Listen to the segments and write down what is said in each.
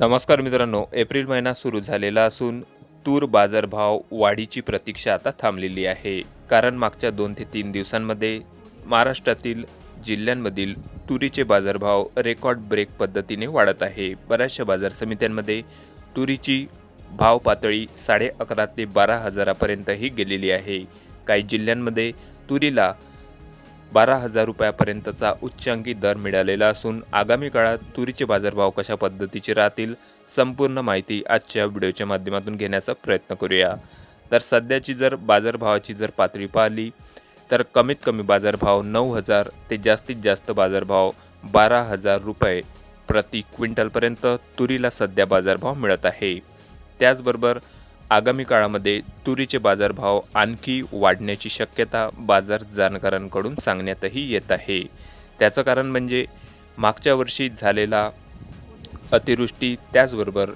नमस्कार मित्रांनो एप्रिल महिना सुरू झालेला असून तूर बाजारभाव वाढीची प्रतीक्षा आता थांबलेली आहे. कारण मागच्या दोन ते तीन दिवसांमध्ये महाराष्ट्रातील जिल्ह्यांमधील तुरीचे बाजारभाव रेकॉर्ड ब्रेक पद्धतीने वाढत आहे. बऱ्याचशा बाजार समित्यांमध्ये तुरीची भाव पातळी साडे अकरा ते बारा हजारापर्यंतही गेलेली आहे. काही जिल्ह्यांमध्ये तुरीला बारा हजार रुपयापर्यंतचा उच्चांकी दर मिळालेला असून आगामी काळात तुरीचे बाजारभाव कशा पद्धतीचे राहतील संपूर्ण माहिती आजच्या व्हिडिओच्या माध्यमातून घेण्याचा प्रयत्न करूया. तर सध्याची जर बाजारभावाची जर पातळी पाहिली तर कमीत कमी बाजारभाव नऊ हजार ते जास्तीत जास्त बाजारभाव बारा हजार रुपये प्रति क्विंटलपर्यंत तुरीला सध्या बाजारभाव मिळत आहे. त्याचबरोबर आगामी काळामध्ये तुरीचे बाजारभाव आणखी वाढण्याची शक्यता बाजार जाणकारांकडून सांगण्यातही येत आहे. त्याचं कारण म्हणजे मागच्या वर्षी झालेला अतिवृष्टी त्याचबरोबर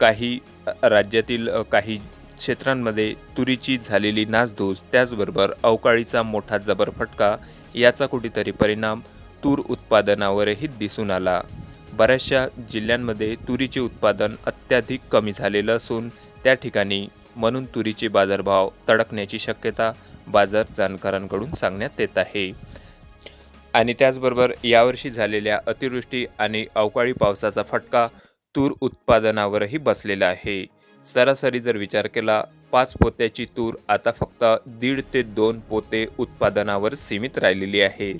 काही राज्यातील काही क्षेत्रांमध्ये तुरीची झालेली नासधूस त्याचबरोबर अवकाळीचा मोठा जबर फटका याचा कुठेतरी परिणाम तूर उत्पादनावरही दिसून आला. बऱ्याचशा जिल्ह्यांमध्ये तुरीचे उत्पादन अत्याधिक कमी झालेलं असून त्या ठिकाणी म्हणून तुरीचे बाजारभाव तडकण्याची शक्यता बाजार जाणकारांकडून सांगण्यात येत आहे. आणि त्याचबरोबर यावर्षी झालेल्या अतिवृष्टी आणि अवकाळी पावसाचा फटका तूर उत्पादनावरही बसलेला आहे. सरासरी जर विचार केला पाच पोत्याची तूर आता फक्त दीड ते दोन पोते उत्पादनावर सीमित राहिलेली आहे.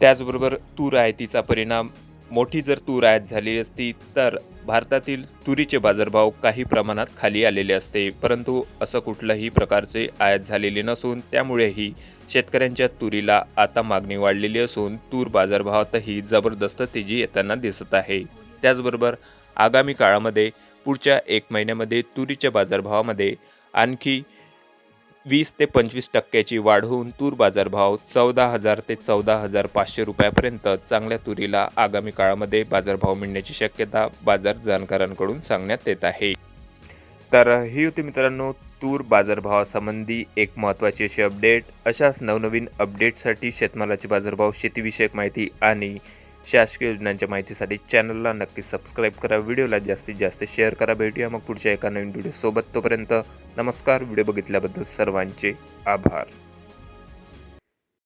त्याचबरोबर तूर आयतीचा परिणाम मोठी जर तूर आयात झाली असती तर भारतातील तुरीचे बाजारभाव काही प्रमाणात खाली आलेले असते. परंतु असं कुठल्याही प्रकारचे आयात झालेले नसून त्यामुळेही शेतकऱ्यांच्या तुरीला आता मागणी वाढलेली असून तूर बाजारभावातही जबरदस्त तेजी येताना दिसत आहे. त्याचबरोबर आगामी काळामध्ये पुढच्या एक महिन्यामध्ये तुरीच्या बाजारभावामध्ये आणखी वीस ते पंचवीस टक्क्याची वाढ होऊन तूर बाजारभाव चौदा हजार ते चौदा हजार पाचशे रुपयापर्यंत चांगल्या तुरीला आगामी काळामध्ये बाजारभाव मिळण्याची शक्यता बाजार जाणकारांकडून सांगण्यात येत आहे. तर ही होती मित्रांनो तूर बाजारभावासंबंधी एक महत्त्वाची अशी अपडेट अशाच नवनवीन अपडेटसाठी शेतमालाचे बाजारभाव शेतीविषयक माहिती आणि शासकीय योजनांच्या माहितीसाठी चॅनलला नक्की सबस्क्राईब करा. व्हिडिओला जास्तीत जास्त शेअर करा. भेटूया मग पुढच्या एका नवीन व्हिडिओसोबत. तोपर्यंत नमस्कार. व्हिडिओ बघितल्याबद्दल सर्वांचे आभार.